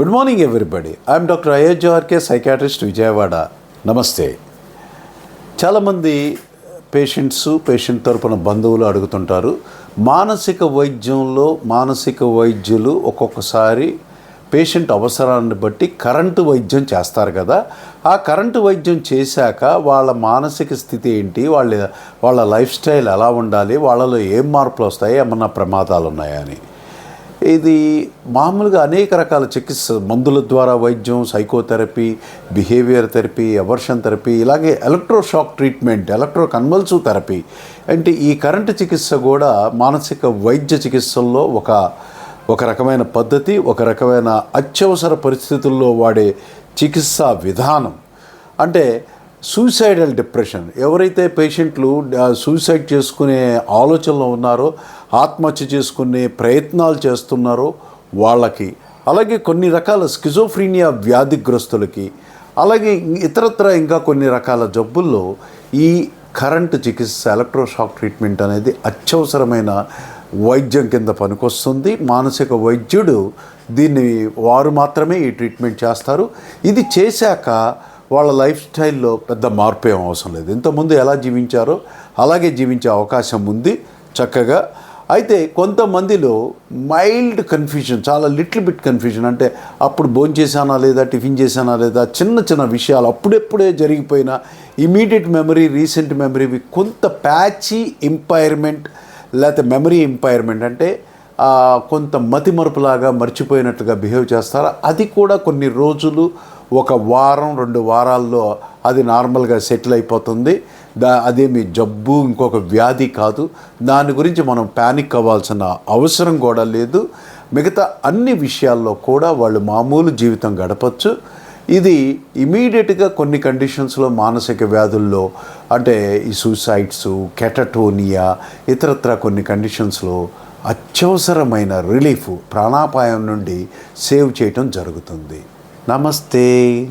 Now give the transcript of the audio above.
Good morning everybody I'm doctor Ayodhyavarke psychiatrist Vijayawada నమస్తే చాలామంది patients patient తరపున బంధువులు అడుగుతుంటారు మానసిక వైద్యంలో మానసిక వైద్యులు ఒక్కొక్కసారి పేషెంట్ అవసరాన్ని బట్టి కరెంటు వైద్యం చేస్తారు కదా. ఆ కరెంటు వైద్యం చేశాక వాళ్ళ మానసిక స్థితి ఏంటి వాళ్ళ వాళ్ళ లైఫ్ స్టైల్ ఎలా ఉండాలి వాళ్ళలో ఏం మార్పులు వస్తాయి ఏమన్నా ప్రమాదాలు ఉన్నాయా అని. ఇది మామూలుగా అనేక రకాల చికిత్స మందుల ద్వారా వైద్యం psychotherapy behaviour therapy aversion therapy ఇలాగే electroshock treatment electro convulsive therapy. అంటే ఈ కరెంటు చికిత్స కూడా మానసిక వైద్య చికిత్సల్లో ఒక ఒక రకమైన పద్ధతి ఒక రకమైన అత్యవసర పరిస్థితుల్లో వాడే చికిత్సా విధానం. అంటే సూసైడల్ డిప్రెషన్ ఎవరైతే పేషెంట్లు సూసైడ్ చేసుకునే ఆలోచనలో ఉన్నారో ఆత్మహత్య చేసుకునే ప్రయత్నాలు చేస్తున్నారో వాళ్ళకి అలాగే కొన్ని రకాల స్కిజోఫ్రీనియా వ్యాధిగ్రస్తులకి అలాగే ఇతరత్ర ఇంకా కొన్ని రకాల జబ్బుల్లో ఈ కరెంటు చికిత్స ఎలక్ట్రోషాక్ ట్రీట్మెంట్ అనేది అత్యవసరమైన వైద్యం కింద పనికొస్తుంది. మానసిక వైద్యుడు దీన్ని వారు మాత్రమే ఈ ట్రీట్మెంట్ చేస్తారు. ఇది చేశాక వాళ్ళ లైఫ్ స్టైల్లో పెద్ద మార్పు ఏం అవసరం లేదు. ఇంతకుముందు ఎలా జీవించారో అలాగే జీవించే అవకాశం ఉంది చక్కగా. అయితే కొంతమందిలో మైల్డ్ కన్ఫ్యూజన్ చాలా లిటిల్ బిట్ కన్ఫ్యూజన్ అంటే అప్పుడు భోజనం చేశానా లేదా టిఫిన్ చేశానా లేదా చిన్న చిన్న విషయాలు అప్పుడెప్పుడే జరిగిపోయిన ఇమీడియట్ మెమరీ రీసెంట్ మెమరీ కొంత ప్యాచీ ఇంపైర్మెంట్ లేకపోతే మెమరీ ఇంపైర్మెంట్ అంటే కొంత మతిమరుపులాగా మర్చిపోయినట్టుగా బిహేవ్ చేస్తారు? అది కూడా కొన్ని రోజులు ఒక వారం రెండు వారాల్లో అది నార్మల్గా సెటిల్ అయిపోతుంది. దా అదేమి జబ్బు ఇంకొక వ్యాధి కాదు. దాని గురించి మనం ప్యానిక్ అవ్వాల్సిన అవసరం కూడా లేదు. మిగతా అన్ని విషయాల్లో కూడా వాళ్ళు మామూలు జీవితం గడపచ్చు. ఇది ఇమీడియట్గా కొన్ని కండిషన్స్లో మానసిక వ్యాధుల్లో అంటే ఈ సూసైడ్స్ కెటటోనియా ఇతరత్ర కొన్ని కండిషన్స్లో అత్యవసరమైన రిలీఫ్ ప్రాణాపాయం నుండి సేవ్ చేయటం జరుగుతుంది. నమస్తే.